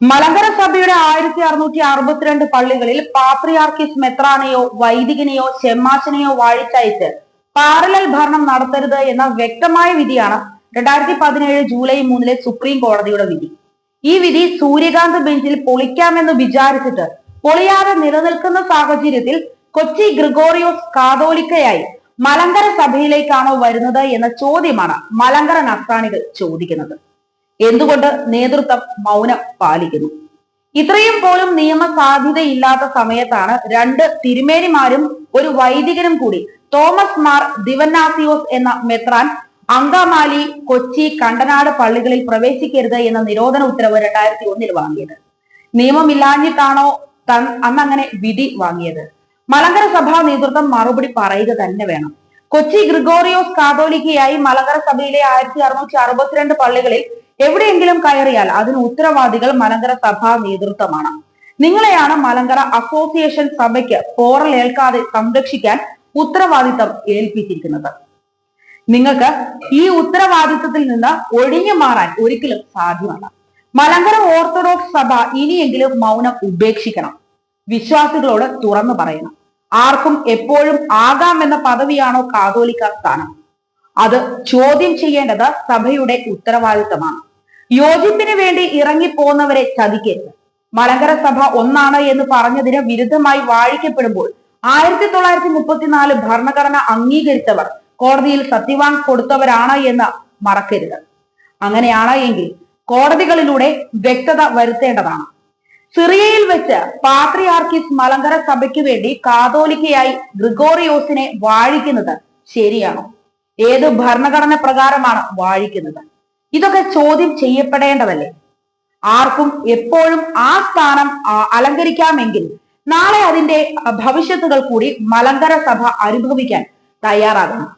മലങ്കര സഭയുടെ ആയിരത്തി അറുന്നൂറ്റി അറുപത്തിരണ്ട് പള്ളികളിൽ പാത്രിയാർക്കിസ് മെത്രാനെയോ വൈദികനെയോ ചെമ്മാശനെയോ വാഴിച്ചയച്ച് പാരലൽ ഭരണം നടത്തരുത് എന്ന വ്യക്തമായ വിധിയാണ് രണ്ടായിരത്തി പതിനേഴ് ജൂലൈ മൂന്നിലെ സുപ്രീം കോടതിയുടെ വിധി. ഈ വിധി സൂര്യകാന്ത് ബെഞ്ചിൽ പൊളിക്കാമെന്ന് വിചാരിച്ചിട്ട് പൊളിയാതെ നിലനിൽക്കുന്ന സാഹചര്യത്തിൽ കൊച്ചി ഗ്രിഗോറിയോസ് കാതോലിക്കയായി മലങ്കര സഭയിലേക്കാണോ വരുന്നത് എന്ന ചോദ്യമാണ് മലങ്കര നസ്രാണികൾ ചോദിക്കുന്നത്. എന്തുകൊണ്ട് നേതൃത്വം മൗനം പാലിക്കുന്നു? ഇത്രയും പോലും നിയമ സാധ്യതയില്ലാത്ത സമയത്താണ് രണ്ട് തിരുമേനിമാരും ഒരു വൈദികനും കൂടി തോമസ് മാർ ദിവന്നാസിയോസ് എന്ന മെത്രാൻ അങ്കമാലി കൊച്ചി കണ്ടനാട് പള്ളികളിൽ പ്രവേശിക്കരുത് എന്ന നിരോധന ഉത്തരവ് രണ്ടായിരത്തി ഒന്നിൽ വാങ്ങിയത്. നിയമമില്ലാഞ്ഞിട്ടാണോ തൻ അന്നങ്ങനെ വിധി വാങ്ങിയത്? മലങ്കര സഭാ നേതൃത്വം മറുപടി പറയുക തന്നെ വേണം. കൊച്ചി ഗ്രിഗോറിയോസ് കാതോലിക്കയായി മലങ്കര സഭയിലെ ആയിരത്തി അറുന്നൂറ്റി അറുപത്തിരണ്ട് പള്ളികളിൽ എവിടെയെങ്കിലും കയറിയാൽ അതിന് ഉത്തരവാദികൾ മലങ്കര സഭാ നേതൃത്വമാണ്. നിങ്ങളെയാണ് മലങ്കര അസോസിയേഷൻ സഭയ്ക്ക് പോറൽ ഏൽക്കാതെ സംരക്ഷിക്കാൻ ഉത്തരവാദിത്തം ഏൽപ്പിച്ചിരിക്കുന്നത്. നിങ്ങൾക്ക് ഈ ഉത്തരവാദിത്തത്തിൽ നിന്ന് ഒഴിഞ്ഞു മാറാൻ ഒരിക്കലും സാധ്യമല്ല. മലങ്കര ഓർത്തഡോക്സ് സഭ ഇനിയെങ്കിലും മൗനം ഉപേക്ഷിക്കണം. വിശ്വാസികളോട് തുറന്നു പറയണം. ആർക്കും എപ്പോഴും ആകാമെന്ന പദവിയാണോ കാതോലിക്ക സ്ഥാനം? അത് ചോദ്യം ചെയ്യേണ്ടത് സഭയുടെ ഉത്തരവാദിത്തമാണ്. യോജിപ്പിന് വേണ്ടി ഇറങ്ങി ഇറങ്ങിപ്പോന്നവരെ ചതിക്കരുത്. മലങ്കര സഭ ഒന്നാണ് എന്ന് പറഞ്ഞതിന് വിരുദ്ധമായി വാഴിക്കപ്പെടുമ്പോൾ ആയിരത്തി തൊള്ളായിരത്തി മുപ്പത്തിനാല് ഭരണഘടന അംഗീകരിച്ചവർ കോടതിയിൽ സത്യവാങ് കൊടുത്തവരാണ് എന്ന് മറക്കരുത്. അങ്ങനെയാണ് എങ്കിൽ കോടതികളിലൂടെ വ്യക്തത വരുത്തേണ്ടതാണ്. സിറിയയിൽ വെച്ച് പാത്രിയാർക്കിസ് മലങ്കര സഭയ്ക്ക് വേണ്ടി കാതോലിക്കയായി ഗ്രിഗോറിയോസിനെ വാഴിക്കുന്നത് ശരിയാണോ? ഏത് ഭരണഘടന പ്രകാരമാണ് വാഴിക്കുന്നത്? ഇതൊക്കെ ചോദ്യം ചെയ്യപ്പെടേണ്ടതല്ലേ? ആർക്കും എപ്പോഴും ആ സ്ഥാനം അലങ്കരിക്കാമെങ്കിൽ നാളെ അതിന്റെ ഭവിഷ്യത്തുകൾ കൂടി മലങ്കര സഭ അനുഭവിക്കാൻ തയ്യാറാകണം.